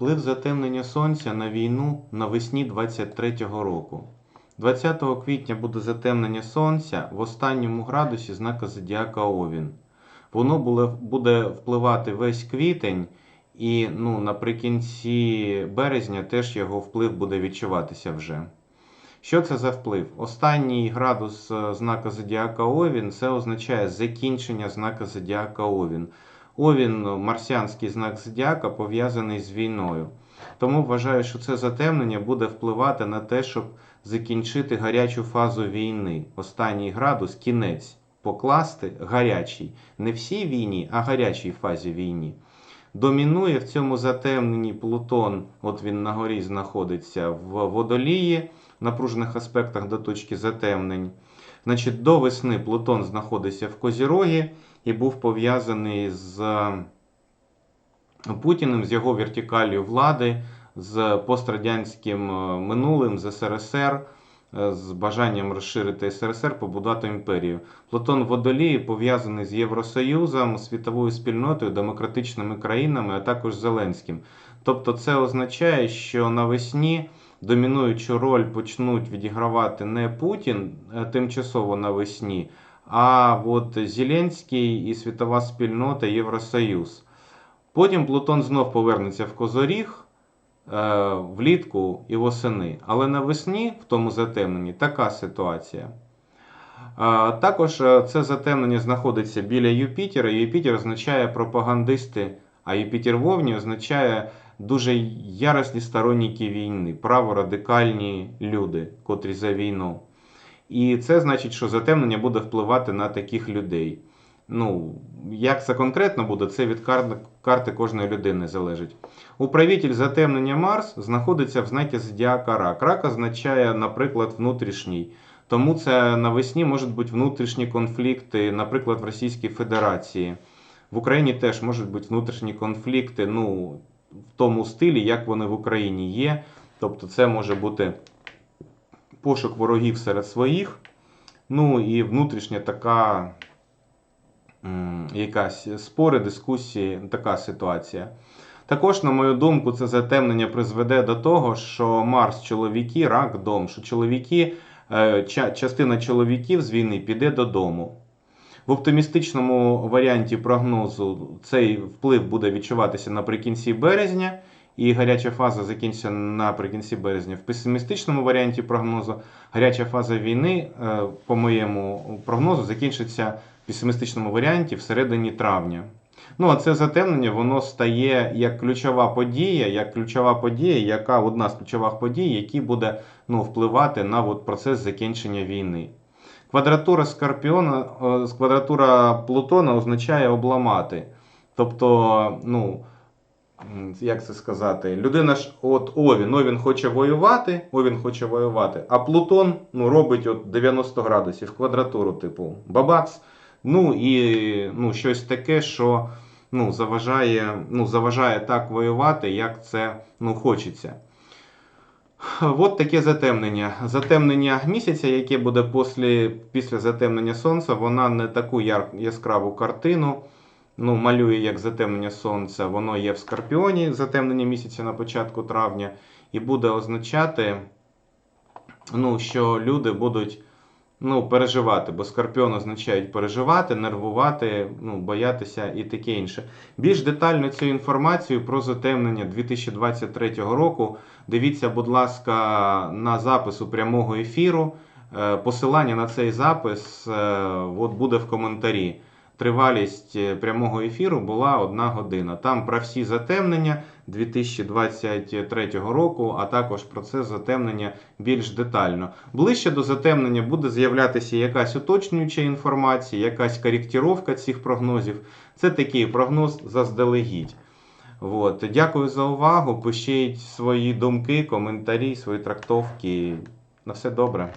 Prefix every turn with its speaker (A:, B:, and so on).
A: Вплив затемнення сонця на війну навесні 23-го року. 20 квітня буде затемнення сонця в останньому градусі знака Зодіака Овін. Воно буде впливати весь квітень, і ну, наприкінці березня теж його вплив буде відчуватися вже. Що це за вплив? Останній градус е, знака Зодіака Овін це означає закінчення знака Зодіака Овін. Овін, е, марсіанський знак зодіака, пов'язаний з війною. Тому вважаю, що це затемнення буде впливати на те, щоб закінчити гарячу фазу війни. Останній градус, кінець, покласти гарячий. Не всій війні, а гарячій фазі війни. Домінує в цьому затемненні Плутон, от він на горі знаходиться в водолії, в напружених аспектах до точки затемнень. Значить, до весни Плутон знаходиться в Козірогі і був пов'язаний з Путіним, з його вертикаллю влади, з пострадянським е, минулим, з СРСР, е, з бажанням розширити СРСР, побудувати імперію. Плутон в Водолії пов'язаний з Євросоюзом, світовою спільнотою, демократичними країнами, а також Зеленським. Тобто це означає, що навесні домінуючу роль почнуть відігравати не Путін е, тимчасово навесні, а от Зеленський і світова спільнота Євросоюз. Потім Плутон знов повернеться в Козоріг е, влітку і восени. Але навесні, в тому затемненні, така ситуація. Е, також е, це затемнення знаходиться біля Юпітера. Юпітер означає пропагандисти, а Юпітер в Овні означає дуже яростні сторонники війни, праворадикальні люди, котрі за війну. І це значить, що затемнення буде впливати на таких людей. Ну, як це конкретно буде, це від карти, кожної людини залежить. Управитель затемнення Марс знаходиться в знакі зодіака Рак. Рак означає, наприклад, внутрішній. Тому це навесні можуть бути внутрішні конфлікти, наприклад, в Російській Федерації. В Україні теж можуть бути внутрішні конфлікти, ну, в тому стилі, як вони в Україні є. Тобто, це може бути пошук ворогів серед своїх, ну і внутрішня така якась спори, дискусії, така ситуація. Також, на мою думку, це затемнення призведе до того, що Марс чоловіки, рак дом, що чоловіки, е, частина чоловіків з війни піде додому. В оптимістичному варіанті прогнозу цей вплив буде відчуватися наприкінці березня, і гаряча фаза закінчиться наприкінці березня. В песимістичному варіанті прогнозу гаряча фаза війни, е, по моєму прогнозу, закінчиться в песимістичному варіанті всередині травня. Ну, а це затемнення, воно стає як ключова подія, як ключова подія, яка одна з ключових подій, які буде ну, впливати на от, процес закінчення війни. Квадратура Скорпіона, е, квадратура Плутона означає обламати. Тобто, ну, як це сказати, людина ж от Овін, Овін хоче воювати, Овін хоче воювати, а Плутон ну, робить от 90 градусів квадратуру, типу бабац. Ну і ну, щось таке, що ну, заважає, ну, заважає так воювати, як це ну, хочеться. От таке затемнення. Затемнення місяця, яке буде після, після затемнення сонця, вона не таку яр, яскраву картину ну, малює як затемнення сонця. Воно є в Скорпіоні, затемнення місяця на початку травня, і буде означати, ну, що люди будуть ну, переживати, бо Скорпіон означають переживати, нервувати, ну, боятися і таке інше. Більш детально цю інформацію про затемнення 2023 року дивіться, будь ласка, на запису прямого ефіру. Е, Посилання на цей запис е, от буде в коментарі. Тривалість е, прямого ефіру була одна година. Там про всі затемнення 2023 року, а також про це затемнення більш детально. Ближче до затемнення буде з'являтися якась уточнююча інформація, якась коректіровка цих прогнозів. Це такий прогноз заздалегідь. От. Дякую за увагу. Пишіть свої думки, коментарі, свої трактовки. На все добре.